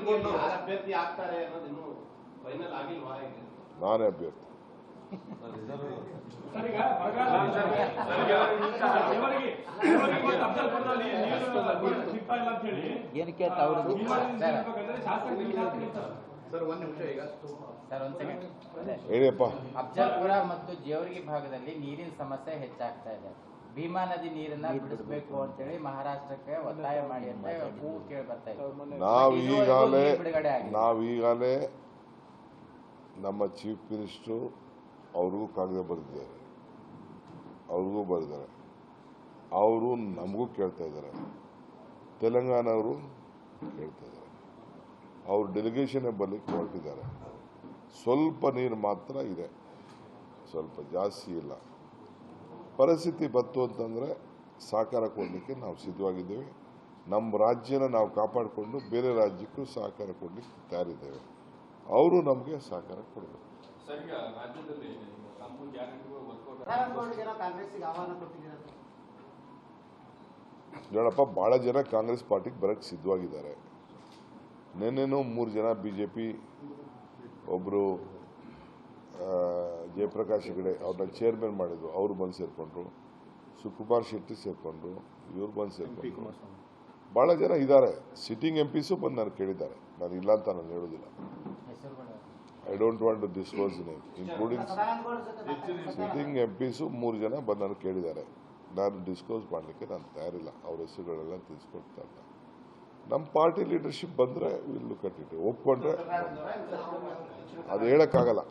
ಕಲಬುರಗಿಯಲ್ಲಿ ಯಾರು ಅಭ್ಯರ್ಥಿ ಆಗ್ತಾರೆ ಅನ್ನೋದು ಇನ್ನೂ ಫೈನಲ್ ಆಗಿಲ್ವಾ ಹೇಗೆ ನಾನೇ ಅಭ್ಯರ್ಥಿ ಸರ್ ಈಗ ಬರಗಾಲ ದೇವರಿಗೆ ದೇವರಿಗೆ ಮತ್ತು ಅಫ್ಜಲ್ಪುರದಲ್ಲಿ ನೀರು ಸಿಗ್ತಾ ಇಲ್ಲ ಅಂತ ಹೇಳಿ ಏನಕ್ಕೆ ಅಂತ ಅವ್ರು ನೀರಾವರಿ ನಿಲ್ಸ್ಬೇಕಂದ್ರೆ ಶಾಸಕ ನಿರ್ಧಾರ ಸರ್ ಒಂದ್ ನಿಮಿಷ ಈಗ ಸರ್ ಒಂದ್ ಸೆಕೆಂಡ್ ಹೇಳಿಯಪ್ಪ ಅಫ್ಜಲ್ಪುರ ಮತ್ತು ಜೇವರ್ಗಿ ಭಾಗದಲ್ಲಿ ನೀರಿನ ಸಮಸ್ಯೆ ಹೆಚ್ಚಾಗ್ತಾ ಇದೆ ಭೀಮಾ ನದಿ ನೀರನ್ನ ಬಿಡಿಸಬೇಕು ಅಂತೇಳಿ ಮಹಾರಾಷ್ಟ್ರಕ್ಕೆ ಒತ್ತಾಯ ಮಾಡಿ ಅಂತ ಹೂ ಕೇಳಿ ಬರ್ತಾ ಇದೆ ನಾವು ಈಗಾಗಲೇ ನಮ್ಮ ಚೀಫ್ ಮಿನಿಸ್ಟ್ರು ಅವ್ರಿಗೂ ಕಾಗದ ಬರೆದಿದ್ದಾರೆ. ಅವ್ರಿಗೂ ಬರೆದಿದ್ದಾರೆ. ಅವರು ನಮಗೂ ಕೇಳ್ತಾ ಇದ್ದಾರೆ. ತೆಲಂಗಾಣ ಅವರು ಕೇಳ್ತಾ ಇದ್ದಾರೆ. ಅವ್ರು ಡೆಲಿಗೇಷನ್ ಬರಲಿ ಹೊರಟಿದ್ದಾರೆ. ಸ್ವಲ್ಪ ನೀರು ಮಾತ್ರ ಇದೆ. ಸ್ವಲ್ಪ ಜಾಸ್ತಿ ಇಲ್ಲ. ಪರಿಸ್ಥಿತಿ ಬತ್ತು ಅಂತಂದರೆ ಸಹಕಾರ ಕೊಡಲಿಕ್ಕೆ ನಾವು ಸಿದ್ಧವಾಗಿದ್ದೇವೆ. ನಮ್ಮ ರಾಜ್ಯನ ನಾವು ಕಾಪಾಡಿಕೊಂಡು ಬೇರೆ ರಾಜ್ಯಕ್ಕೂ ಸಹಕಾರ ಕೊಡಲಿಕ್ಕೆ ತಯಾರಿದ್ದೇವೆ. ಅವರು ನಮಗೆ ಸಹಕಾರ ಕೊಡಬೇಕು? ನೋಡಪ್ಪ ಭಾಳ ಜನ ಕಾಂಗ್ರೆಸ್ ಪಾರ್ಟಿಗೆ ಬರೋಕ್ಕೆ ಸಿದ್ಧವಾಗಿದ್ದಾರೆ. ನಿನ್ನೆನೂ ಮೂರು ಜನ ಬಿ ಜೆ ಪಿ ಒಬ್ಬರು ಜಯಪ್ರಕಾಶ್ ಹೆಗಡೆ ಅವ್ರನ್ನ ಚೇರ್ಮನ್ ಮಾಡಿದ್ರು ಅವರು ಬಂದು ಸೇರಿಕೊಂಡ್ರು ಸುಕುಮಾರ್ ಶೆಟ್ಟಿ ಸೇರಿಕೊಂಡ್ರು ಇವ್ರು ಬಂದು ಸೇರಿಕೊಂಡ್ರು ಭಾಳ ಜನ ಇದ್ದಾರೆ ಸಿಟ್ಟಿಂಗ್ ಎಂ ಪಿಸು ಬಂದು ನಾನು ಕೇಳಿದ್ದಾರೆ ನಾನು ಇಲ್ಲ ಅಂತ ನಾನು ಹೇಳೋದಿಲ್ಲ I don't want to disclose name including sitting MPs ಮೂರು ಜನ ಬಂದು ನಾನು ಕೇಳಿದ್ದಾರೆ ನಾನು ಡಿಸ್ಕ್ಲೋಸ್ ಮಾಡಲಿಕ್ಕೆ ನಾನು ತಯಾರಿಲ್ಲ ಅವ್ರ ಹೆಸರುಗಳೆಲ್ಲ ತಿಳಿಸ್ಕೊಡ್ತಾ ಇಲ್ಲ ನಮ್ಮ ಪಾರ್ಟಿ ಲೀಡರ್ಶಿಪ್ ಬಂದರೆ ವಿಲ್ ಲುಕ್ ಅಟ್ ಇಟ್ ಒಪ್ಕೊಂಡ್ರೆ ಅದು ಹೇಳೋಕ್ಕಾಗಲ್ಲ